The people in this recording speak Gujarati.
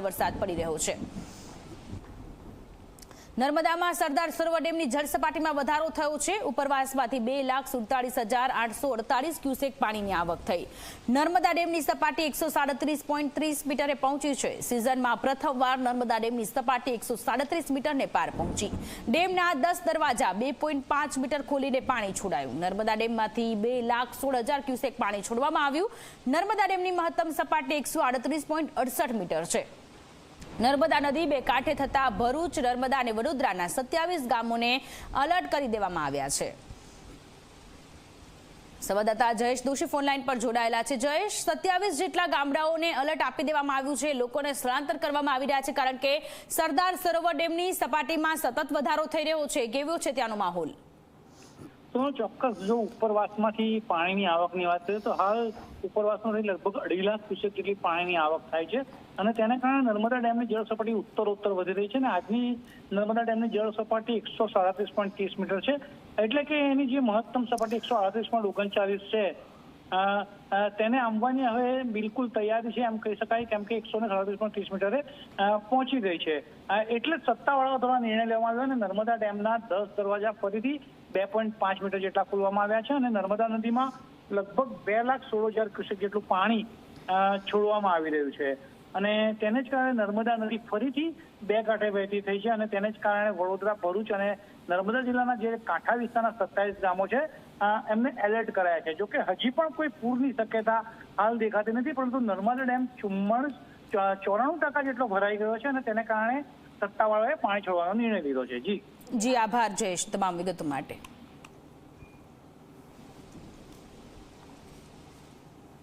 ધોધમાર વરસાદ પડી રહ્યો છે. નર્મદામાં સરદાર સરોવર ડેમની જળસપાટીમાં વધારો થયો છે. ઉપરવાસમાંથી બે લાખ સુડતાલીસ હજાર આઠસો અડતાલીસ ક્યુસેક પાણીની આવક થઈ. નર્મદા ડેમની સપાટી એકસો સાડત્રીસ પોઈન્ટ ત્રીસ મીટરે પહોંચી છે. સિઝનમાં પ્રથમવાર નર્મદા ડેમની સપાટી એકસો સાડત્રીસ મીટરને પાર પહોંચી. ડેમના દસ દરવાજા બે પોઈન્ટ પાંચ મીટર ખોલીને પાણી છોડાયું. નર્મદા ડેમમાંથી બે લાખ સોળ હજાર ક્યુસેક પાણી છોડવામાં આવ્યું. નર્મદા ડેમની મહત્તમ સપાટી એકસો આડત્રીસ પોઈન્ટ અડસઠ મીટર છે. નર્મદા નદી બે કાંઠે થતા ભરૂચ, નર્મદા અને વડોદરાના સત્યાવીસ ગામોને અલર્ટ કરી દેવામાં આવ્યા છે. સંવાદદાતા જયેશ દોશી ફોનલાઈન પર જોડાયેલા છે. જયેશ, સત્યાવીસ જેટલા ગામડાઓને અલર્ટ આપી દેવામાં આવ્યું છે. લોકોને સ્થળાંતર કરવામાં આવી રહ્યા છે કારણ કે સરદાર સરોવર ડેમની સપાટીમાં સતત વધારો થઈ રહ્યો છે. કેવો છે ત્યાંનો માહોલ? તો ચોક્કસ જો ઉપરવાસમાંથી પાણીની આવકની વાત કરીએ તો હાલ ઉપરવાસમાંથી લગભગ અઢી લાખ ક્યુસેક જેટલી પાણીની આવક થાય છે અને તેને કારણે નર્મદા ડેમની જળ સપાટી ઉત્તર ઉત્તર વધી રહી છે અને આજની નર્મદા ડેમની જળ સપાટી એકસો સાડત્રીસ પોઈન્ટ ત્રીસ મીટર છે. એટલે કે એની જે મહત્તમ સપાટી એકસો આડત્રીસ પોઈન્ટ ઓગણચાલીસ છે તેને આંબવાની હવે બિલકુલ તૈયારી છે એમ કહી શકાય કેમ કે એકસો ને સાડત્રીસ પોઈન્ટ ત્રીસ મીટરે પહોંચી ગઈ છે. એટલે જ સત્તાવાળાઓ દ્વારા નિર્ણય લેવામાં આવ્યો અને નર્મદા ડેમના દસ દરવાજા ફરીથી બે પોઈન્ટ પાંચ મીટર જેટલા ખોલવામાં આવ્યા છે અને નર્મદા નદીમાં લગભગ બે લાખ સોળ હજાર ક્યુસેક જેટલું પાણી છોડવામાં આવી રહ્યું છે. અને તેને જ કારણે નર્મદા નદી ફરીથી બે કાંઠે વહેતી થઈ છે અને તેને જ કારણે વડોદરા, ભરૂચ અને નર્મદા જિલ્લાના જે કાંઠા વિસ્તારના સત્તાવીસ ગામો છે એમને એલર્ટ કરાયા છે. જોકે હજી પણ કોઈ પૂરની શક્યતા હાલ દેખાતી નથી, પરંતુ નર્મદા ડેમ ચુમ્માળીસ ચોરાણું ટકા જેટલો ભરાઈ ગયો છે અને તેને કારણે સત્તાવાળાઓએ પાણી છોડવાનો નિર્ણય લીધો છે. જી. જી, આભાર જયેશ તમામ વિગતો માટે.